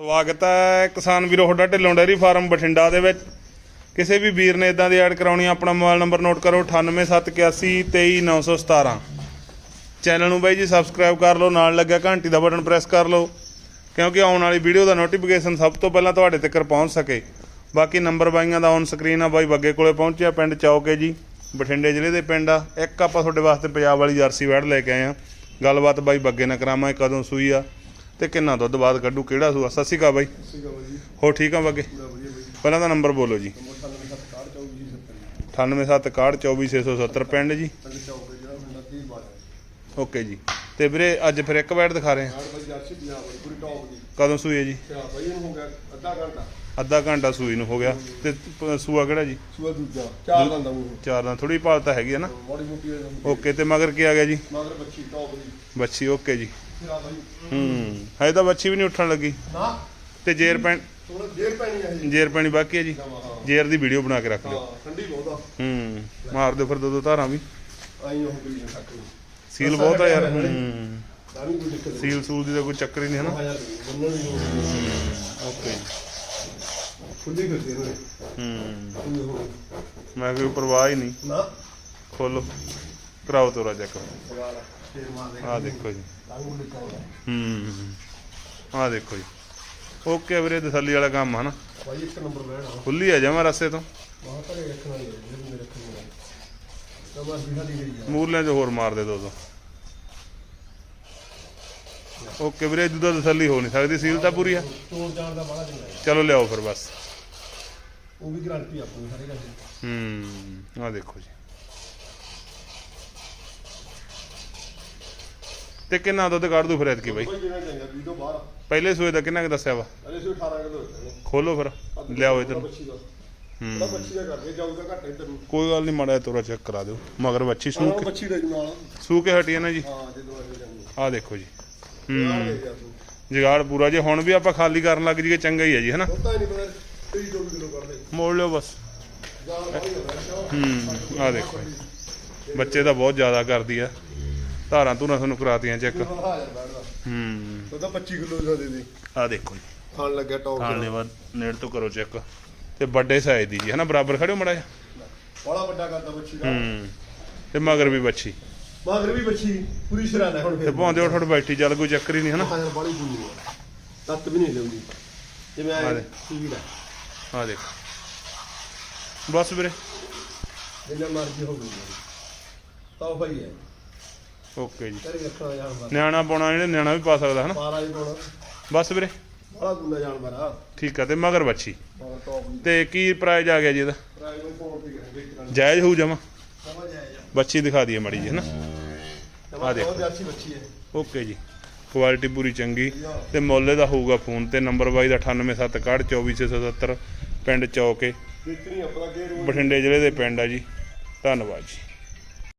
ਸਵਾਗਤ ਹੈ ਕਿਸਾਨ ਵੀਰੋ ਤੁਹਾਡਾ ਢਿੱਲੋਂ ਡੈਰੀ ਫਾਰਮ ਬਠਿੰਡਾ ਦੇ ਵਿੱਚ। ਕਿਸੇ ਵੀ ਵੀਰ ਨੇ ਇਦਾਂ ਦੀ ਐਡ ਕਰਾਉਣੀ ਆ, ਆਪਣਾ ਮੋਬਾਈਲ ਨੰਬਰ ਨੋਟ ਕਰੋ 9871823917 ਚੈਨਲ ਨੂੰ ਬਾਈ ਜੀ ਸਬਸਕ੍ਰਾਈਬ ਕਰ ਲਓ ਨਾਲ ਲੱਗਿਆ ਘੰਟੀ ਦਾ ਬਟਨ ਪ੍ਰੈਸ ਕਰ ਲਓ ਕਿਉਂਕਿ ਆਉਣ ਵਾਲੀ ਵੀਡੀਓ ਦਾ ਨੋਟੀਫਿਕੇਸ਼ਨ ਸਭ ਤੋਂ ਪਹਿਲਾਂ ਤੁਹਾਡੇ ਤੱਕ ਪਹੁੰਚ ਸਕੇ। ਬਾਕੀ ਨੰਬਰ ਬਾਈਆਂ ਦਾ ਔਨ ਸਕਰੀਨ ਆ ਬਾਈ ਬੱਗੇ ਕੋਲੇ ਪਹੁੰਚਿਆ ਪਿੰਡ ਚੌਕੇ ਜੀ ਬਠਿੰਡੇ ਜ਼ਿਲ੍ਹੇ ਦੇ ਪਿੰਡ ਆ। ਇੱਕ ਆਪਾਂ ਤੁਹਾਡੇ ਵਾਸਤੇ ਪੰਜਾਬ ਵਾਲੀ ਜਰਸੀ ਵੈੜ ਲੈ ਕੇ ਆਏ ਆ। ਗੱਲਬਾਤ ਬਾਈ ਬੱਗੇ ਨਾਲ ਕਰਾਵਾਂ ਕਦੋਂ ਸੂਈ ਆ। ਤੇ ਕਿੰਨਾ ਦੁੱਧ ਬਾਅਦ ਕੱਢੂ? ਕਿਹੜਾ ਸੂਆ? ਸਤਿ ਸ਼੍ਰੀ ਅਕਾਲ ਬਾਈ। ਹੋ ਠੀਕ ਆ ਬੱਗੇ ਪਹਿਲਾਂ ਤਾਂ ਨੰਬਰ ਬੋਲੋ ਜੀ। ਨੰਬਰ 97742470 9871612470 ਪਿੰਡ ਜੀ? ਦੀ ਓਕੇ ਜੀ। ਤੇ ਵੀਰੇ ਅੱਜ ਫਿਰ ਇੱਕ ਵੈਟ ਦਿਖਾ ਰਹੇ ਦੀ। ਕਦੋਂ ਸੂਈ ਹੈ ਜੀ ਹੋ ਅੱਧਾ ਘੰਟਾ। ਸੂਈ ਨੂੰ ਹੋ ਗਿਆ। ਤੇ ਸੂਆ ਕਿਹੜਾ ਜੀ? ਸੂਆ ਦੂਜਾ ਚਾਰ ਦੰਦਾ ਮੂੰਹ। ਚਾਰ ਦਾ ਥੋੜੀ ਭਾਲ ਤਾਂ ਹੈਗੀ ਹੈ ਨਾ। ਹੈ ਓਕੇ ਤੇ ਮਗਰ ਕੀ ਆ ਗਿਆ ਜੀ? ਮਗਰ ਬੱਚੀ ਟੌਪ ਦੀ। ਬੱਚੀ ਓਕੇ ਜੀ। ਹੂੰ ਹਜੇ ਤਾਂ ਬੱਚੀ ਵੀ ਨਹੀਂ ਉੱਠਣ ਲੱਗੀ। ਨਾ। ਤੇ ਜੇਰ ਪੈਣ ਥੋੜਾ ਜੇਰ ਪੈਣੀ ਜੀ ਜੇਰ ਪੈਣੀ ਬਾਕੀ ਹੈ ਜੀ ਜੇਰ ਦੀ ਵੀਡੀਓ ਬਣਾ ਕੇ ਰੱਖ ਲਿਓ। ਹਾਂ ਠੰਡੀ ਬਹੁਤ ਆ। ਹੂੰ ਮਾਰ ਦਿਓ ਫਿਰ ਦੋ ਦੋ ਧਾਰਾਂ ਵੀ। ਆਈ ਸੀਲ ਬਹੁਤ ਆ ਯਾਰ। ਹੂੰ। ਸੀਲ ਸੂਲ ਦੀ ਤਾਂ ਕੋਈ ਚੱਕਰ ਹੀ ਨਹੀਂ ਹੈ ਨਾ ਓਕੇ। ਖੁੱਲੀ ਹੂੰ। ਮੈਂ ਕੋਈ ਪਰਵਾਹ ਹੀ ਨਹੀਂ। ਨਾ। ਖੋਲੋ। ਕਰਾਓ ਤੋਰਾ ਚੈੱਕ। ਆ ਦੇਖੋ ਜੀ। ਤਾਂ ਵੀ ਲਿਖਾਂਗਾ ਹੂੰ। ਆ ਦੇਖੋ ਜੀ। ਓਕੇ ਵੀਰੇ ਤਸੱਲੀ ਵਾਲਾ ਕੰਮ ਆ ਨਾ। ਭਾਈ ਇੱਕ ਨੰਬਰ ਲੈਣਾ ਖੁੱਲੀ ਆ ਜਾਵਾਂ ਰਸੇ ਤੋਂ। ਬਹੁਤ ਘਰੇ ਰੱਖਣਾ ਹੀ ਹੈ ਜਿਹੜੇ ਮੇਰੇ ਰੱਖਣਾ ਤਾਂ ਬਸ ਬਿਠਾ ਦੀ ਗਈ ਆ। ਮੂਰਲਿਆਂ 'ਚ ਹੋਰ ਮਾਰ ਦੇ ਦੋ ਦੋ। ਓਕੇ ਵੀਰੇ ਦੁੱਧ ਤਸੱਲੀ ਹੋ ਨਹੀਂ ਸਕਦੀ ਸੀਲ ਤਾਂ ਪੂਰੀ ਆ। ਚੋਰ ਜਾਣ ਦਾ ਬੜਾ ਚੰਗਾ ਹੈ। ਚਲੋ ਲਿਆਓ ਫਿਰ ਬਸ। ਉਹ ਵੀ ਗਰੰਟੀ ਆਪਣੀ ਸਾਰੇ ਗੱਲ ਹੂੰ ਆ ਦੇਖੋ ਜੀ। ਤੇ ਕਿੰਨਾ ਦੁੱਧ ਕੱਢ ਦੂ ਫਿਰ ਐਤਕੀ ਬਾਈ? ਚੰਗਾ ਤੋਂ ਬਾਹਰ। ਪਹਿਲੇ ਸੂਏ ਦਾ ਕਿੰਨਾ ਕੁ ਦੱਸਿਆ ਵਾ? ਅਰੇ ਸੀ 18 ਕਿਲੋ ਹੈ ਖੋਲੋ ਫਿਰ ਲਿਆਓ ਇਧਰ ਬੱਚੀ ਦਾ। ਹੂੰ। ਬੜਾ ਬੱਚੀ ਦਾ ਕਰਦੇ ਜਾਊਗਾ ਘੱਟ ਇੱਧਰ ਨੂੰ। ਕੋਈ ਗੱਲ ਨਹੀਂ ਮਾੜਾ ਜਿਹਾ ਤੋਰਾ ਚੈੱਕ ਕਰਾ ਦਿਓ। ਮਗਰ ਬੱਚੀ ਸੂ ਆਹ ਕੇ ਬੱਚੀ ਦਾ ਜੀ ਨਾਲ। ਸੂ ਕੇ ਹਟੀ ਹੈ ਨਾ ਜੀ? ਹਾਂ ਜਦੋਂ ਆ ਜਾਂਦੀ ਆ ਦੇਖੋ ਜੀ। ਹੂੰ। ਜਗਾੜ ਪੂਰਾ ਜੇ ਹੁਣ ਵੀ ਆਪਾਂ ਖਾਲੀ ਕਰਨ ਲੱਗ ਜੀਏ ਚੰਗਾ ਹੀ ਹੈ ਜੀ ਹਨਾ? ਬਹੁਤਾ ਨਹੀਂ ਪਤਾ 23 24 ਕਿਲੋ ਕਰਦੇ। ਮੋੜ ਲਿਓ ਬਸ। ਜਾਨ ਬਾਈ ਹੋ ਹੂੰ ਆ ਦੇਖੋ ਜੀ। ਬੱਚੇ ਤਾਂ ਬਹੁਤ ਜ਼ਿਆਦਾ ਕਰਦੀ ਆ। ਧਾਰਾਂ ਧੂਰਾਂ ਤੁਹਾਨੂੰ ਕਰਾਤੀਆਂ ਚੈੱਕ ਹੂੰ ਉਹ ਤਾਂ 25 ਕਿਲੋ ਦਾ ਦੇ ਦੇ। ਆ ਦੇਖੋ ਜੀ। ਖਾਣ ਲੱਗਿਆ ਟੌਪ ਖਾਣੇ ਬਾਅਦ ਨੇੜ ਤੋਂ ਕਰੋ ਚੈੱਕ ਤੇ ਵੱਡੇ ਸਾਈਜ਼ ਦੀ ਜੀ ਹਨਾ? ਬਰਾਬਰ ਖੜਿਓ ਮੜਾ ਜਾ ਬੜਾ ਵੱਡਾ ਕਰਦਾ ਬੱਚੀ ਦਾ। ਹੂੰ। ਤੇ ਮਗਰ ਵੀ ਬੱਚੀ। ਮਗਰ ਵੀ ਬੱਚੀ ਪੂਰੀ ਸ਼ਰਾਨਾ ਹੁਣ ਤੇ ਫੇਰ। ਭਾਉਂਦੇ ਉੱਠ ਉੱਠ ਬੈਠੀ ਚੱਲ ਕੋਈ ਚੱਕਰ ਹੀ ਨਹੀਂ ਹਨਾ? ਹੈ ਤੱਤ ਵੀ ਨਹੀਂ ਲਾਉਂਦੀ ਜਿਵੇਂ ਆ ਆ ਦੇ। ਹੈ ਆ। ਦੇਖ। ਬਸ ਵੀਰੇ। ਜਿੰਨਾ ਮਰਜ਼ੀ ਹੋ ਗਈ ਤਾਂ ਭਾਈ ਹੈ। ਓਕੇ ਜੀ। ਰੱਖਣਾ ਨਿਆਣਾ ਪਾਉਣਾ ਜਿਹੜੇ ਨਿਆਣਾ ਵੀ ਪਾ ਸਕਦਾ ਹਨਾ? ਪਾਰਾ ਹੀ ਪਾਉਣਾ ਬਸ ਵੀਰੇ। ਬੜਾ ਗੁੰਦਾ ਜਾਨਵਰ ਆ। ਠੀਕ ਆ ਤੇ ਮਗਰ ਬੱਚੀ ਬੜਾ ਟੌਪ ਦੀ ਤੇ ਕੀ ਪ੍ਰਾਈਜ਼ ਆ ਗਿਆ ਜੀ ਇਹਦਾ? ਨੂੰ ਕਰਾਂਗੇ ਇੱਕ ਜਾਇਜ਼ ਹੋਊ ਜਮਾ? ਸਮਝ ਆਇਆ ਬੱਚੀ ਦਿਖਾ ਦਈਏ ਮੜੀ ਜੀ ਹਨਾ? ਆ ਦੇਖੋ। ਬਹੁਤ ਅੱਛੀ ਬੱਚੀ ਹੈ ਓਕੇ ਜੀ। ਕੁਆਲਿਟੀ ਪੂਰੀ ਚੰਗੀ। ਤੇ ਮੁੱਲ ਦਾ ਹੋਊਗਾ ਫੋਨ ਤੇ ਨੰਬਰ ਬਾਈ ਦਾ 9876624670 ਪਿੰਡ ਚੌਕੇ। ਦੇਖਣੀ ਆਪਣਾ ਗੇਰ ਬਠਿੰਡੇ ਜ਼ਿਲ੍ਹੇ ਦੇ ਪਿੰਡ ਆ ਜੀ। ਧੰਨਵਾਦ ਜੀ।